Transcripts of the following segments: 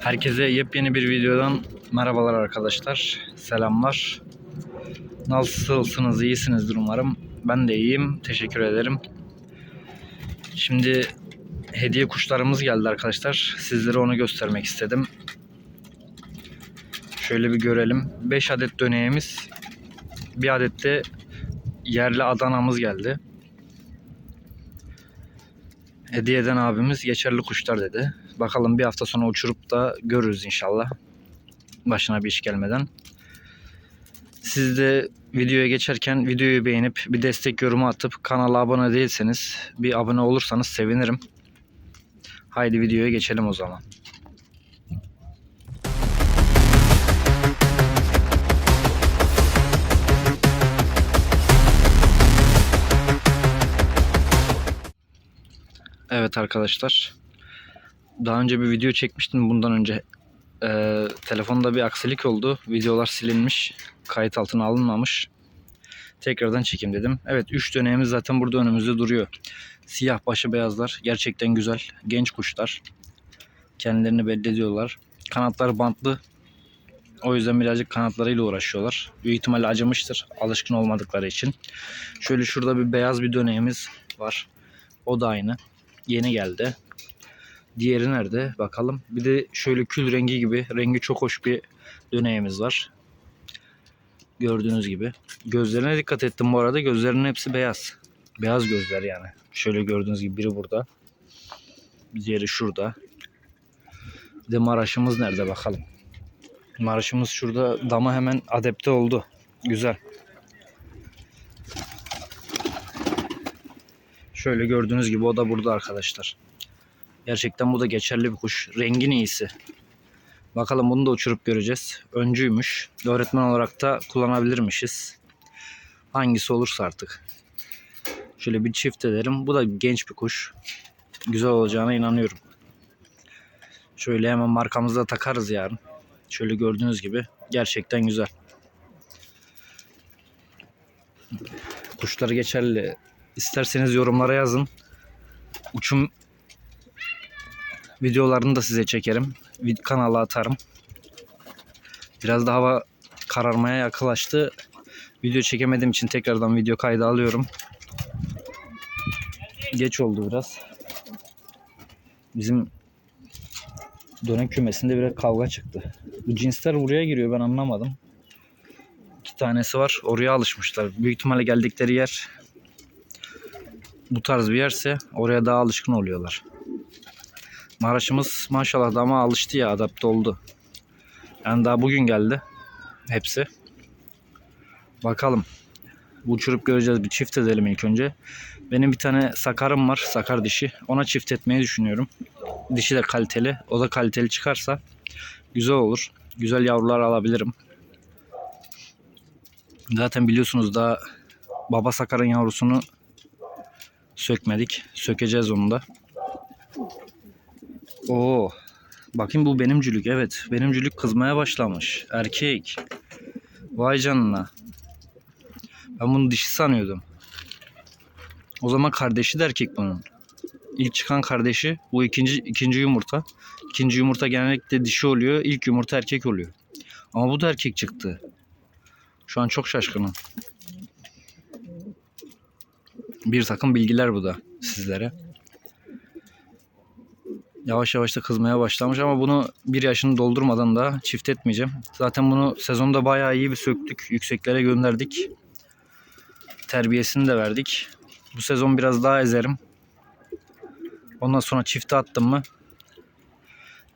Herkese yepyeni bir videodan merhabalar arkadaşlar. Selamlar. Nasılsınız? İyisinizdir umarım. Ben de iyiyim. Teşekkür ederim. Şimdi hediye kuşlarımız geldi arkadaşlar. Sizlere onu göstermek istedim. Şöyle bir görelim. 5 adet döneğimiz, bir adet de yerli Adana'mız geldi. Hediye eden abimiz geçerli kuşlar dedi. Bakalım bir hafta sonra uçurup da görürüz inşallah. Başına bir iş gelmeden. Siz de videoya geçerken videoyu beğenip bir destek yorumu atıp kanala abone değilseniz bir abone olursanız sevinirim. Haydi videoya geçelim o zaman. Evet arkadaşlar. Daha önce bir video çekmiştim bundan önce. Ee, telefonda bir aksilik oldu. Videolar silinmiş. Kayıt altına alınmamış. Tekrardan çekim dedim. Evet 3 dönemimiz zaten burada önümüzde duruyor. Siyah başı beyazlar. Gerçekten güzel. Genç kuşlar. Kendilerini belli ediyorlar. Kanatlar bantlı. O yüzden birazcık kanatlarıyla uğraşıyorlar. Büyük ihtimalle acımıştır. Alışkın olmadıkları için. Şöyle şurada bir beyaz bir döneğimiz var. O da aynı. Yeni geldi. Diğeri nerede? Bakalım. Bir de şöyle kül rengi gibi. Rengi çok hoş bir döneğimiz var. Gördüğünüz gibi. Gözlerine dikkat ettim bu arada. Gözlerinin hepsi beyaz. Beyaz gözler yani. Şöyle gördüğünüz gibi biri burada. Diğeri şurada. Bir de Maraş'ımız nerede bakalım. Maraş'ımız şurada dama hemen adapte oldu. Güzel. Şöyle gördüğünüz gibi o da burada arkadaşlar. Gerçekten bu da geçerli bir kuş. Rengin iyisi. Bakalım bunu da uçurup göreceğiz. Öncüymüş. Öğretmen olarak da kullanabilirmişiz. Hangisi olursa artık. Şöyle bir çift ederim. Bu da genç bir kuş. Güzel olacağına inanıyorum. Şöyle hemen markamızda takarız yarın. Şöyle gördüğünüz gibi gerçekten güzel. Kuşları geçerli. İsterseniz yorumlara yazın. Uçum videolarını da size çekerim. Kanala atarım. Biraz da hava kararmaya yaklaştı. Video çekemediğim için tekrardan video kaydı alıyorum. Geç oldu biraz. Bizim dönem kümesinde bir kavga çıktı. Bu cinsler buraya giriyor ben anlamadım. İki tanesi var. Oraya alışmışlar. Büyük ihtimalle geldikleri yer bu tarz bir yerse oraya daha alışkın oluyorlar. Maraş'ımız maşallah dama alıştı ya adapte oldu. Yani daha bugün geldi hepsi. Bakalım. Uçurup göreceğiz. Bir çift edelim ilk önce. Benim bir tane sakarım var. Sakar dişi. Ona çift etmeyi düşünüyorum. Dişi de kaliteli. O da kaliteli çıkarsa güzel olur. Güzel yavrular alabilirim. Zaten biliyorsunuz daha baba sakarın yavrusunu sökmedik. Sökeceğiz onu da. Oo. Bakayım bu benimcülük. Evet. Benimcülük kızmaya başlamış. Erkek. Vay canına. Ben bunu dişi sanıyordum. O zaman kardeşi de erkek bunun. İlk çıkan kardeşi bu ikinci ikinci yumurta. İkinci yumurta genellikle dişi oluyor. İlk yumurta erkek oluyor. Ama bu da erkek çıktı. Şu an çok şaşkınım. Bir takım bilgiler bu da sizlere. Yavaş yavaş da kızmaya başlamış ama bunu bir yaşını doldurmadan da çift etmeyeceğim. Zaten bunu sezonda bayağı iyi bir söktük. Yükseklere gönderdik. Terbiyesini de verdik. Bu sezon biraz daha ezerim. Ondan sonra çifte attım mı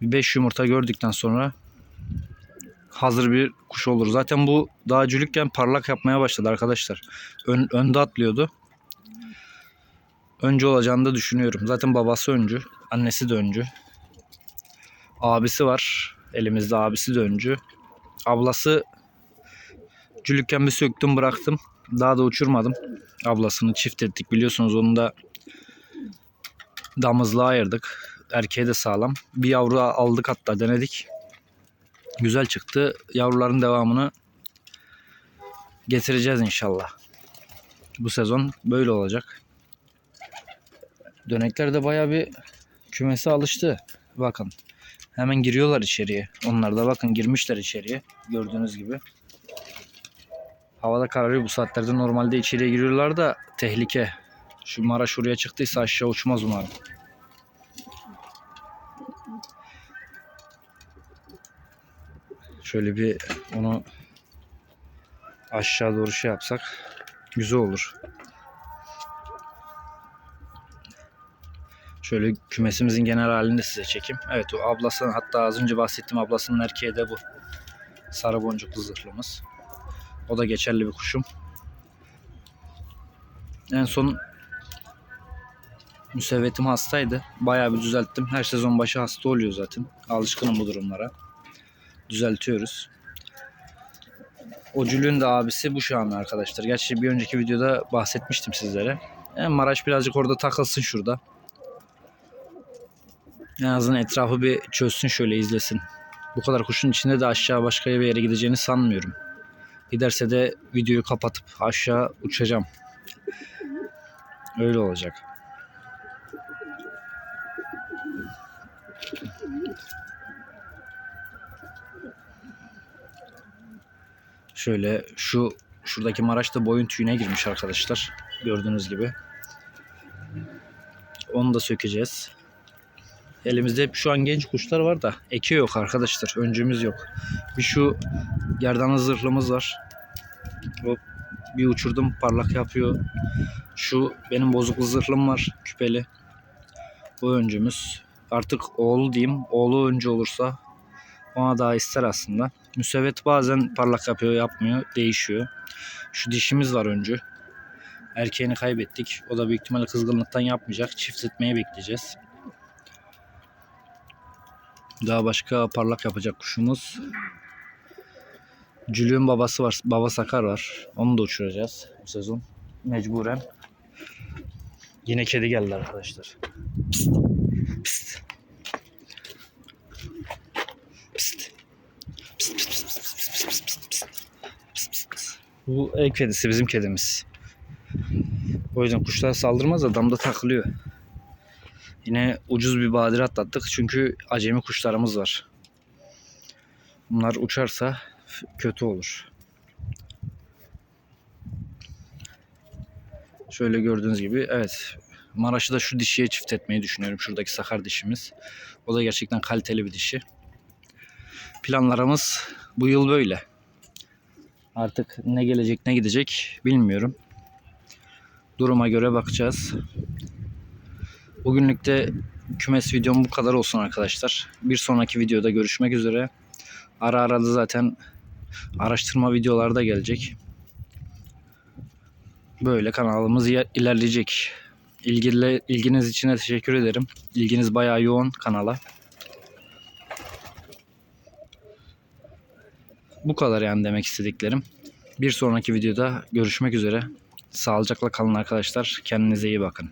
5 yumurta gördükten sonra hazır bir kuş olur. Zaten bu daha cülükken parlak yapmaya başladı arkadaşlar. Ön, önde atlıyordu. Öncü olacağını da düşünüyorum. Zaten babası öncü. Annesi de öncü. Abisi var. Elimizde abisi de öncü. Ablası cülükken bir söktüm bıraktım. Daha da uçurmadım. Ablasını çift ettik biliyorsunuz onu da damızlığa ayırdık. Erkeğe de sağlam. Bir yavru aldık hatta denedik. Güzel çıktı. Yavruların devamını getireceğiz inşallah. Bu sezon böyle olacak. Dönekler de bayağı bir kümesi alıştı. Bakın. Hemen giriyorlar içeriye. Onlar da bakın girmişler içeriye. Gördüğünüz gibi. Havada kararıyor bu saatlerde normalde içeriye giriyorlar da tehlike. Şu mara şuraya çıktıysa aşağı uçmaz umarım. Şöyle bir onu aşağı doğru şey yapsak güzel olur. Şöyle kümesimizin genel halini size çekeyim. Evet o ablasının hatta az önce bahsettiğim ablasının erkeği de bu. Sarı boncuklu zırhlımız. O da geçerli bir kuşum. En son müsevvetim hastaydı. Bayağı bir düzelttim. Her sezon başı hasta oluyor zaten. Alışkınım bu durumlara. Düzeltiyoruz. O Cülün de abisi bu Şami arkadaşlar. Gerçi bir önceki videoda bahsetmiştim sizlere. Yani Maraş birazcık orada takılsın şurada. En azından etrafı bir çözsün şöyle izlesin. Bu kadar kuşun içinde de aşağı başka bir yere gideceğini sanmıyorum. Giderse de videoyu kapatıp aşağı uçacağım. Öyle olacak. Şöyle şu şuradaki Maraş'ta boyun tüyüne girmiş arkadaşlar. Gördüğünüz gibi. Onu da sökeceğiz. Elimizde hep şu an genç kuşlar var da eki yok arkadaşlar. Öncümüz yok. Bir şu gerdanlı zırhlımız var. O bir uçurdum parlak yapıyor. Şu benim bozuklu zırhlım var küpeli. Bu öncümüz. Artık oğlu diyeyim. Oğlu öncü olursa ona daha ister aslında. Müsevvet bazen parlak yapıyor yapmıyor. Değişiyor. Şu dişimiz var öncü. Erkeğini kaybettik. O da büyük ihtimalle kızgınlıktan yapmayacak. Çiftletmeye bekleyeceğiz. Daha başka parlak yapacak kuşumuz. Cülüğün babası var. Baba Sakar var. Onu da uçuracağız bu sezon. Mecburen. Yine kedi geldi arkadaşlar. Pist. Pist. Bu ev kedisi bizim kedimiz. O yüzden kuşlar saldırmaz da damda takılıyor. Yine ucuz bir badire atlattık çünkü acemi kuşlarımız var. Bunlar uçarsa kötü olur. Şöyle gördüğünüz gibi evet Maraş'ı da şu dişiye çift etmeyi düşünüyorum. Şuradaki sakar dişimiz. O da gerçekten kaliteli bir dişi. Planlarımız bu yıl böyle. Artık ne gelecek ne gidecek bilmiyorum. Duruma göre bakacağız. Bugünlük de kümes videom bu kadar olsun arkadaşlar. Bir sonraki videoda görüşmek üzere. Ara ara da zaten araştırma videoları da gelecek. Böyle kanalımız ilerleyecek. İlgili, ilginiz için de teşekkür ederim. İlginiz bayağı yoğun kanala. Bu kadar yani demek istediklerim. Bir sonraki videoda görüşmek üzere. Sağlıcakla kalın arkadaşlar. Kendinize iyi bakın.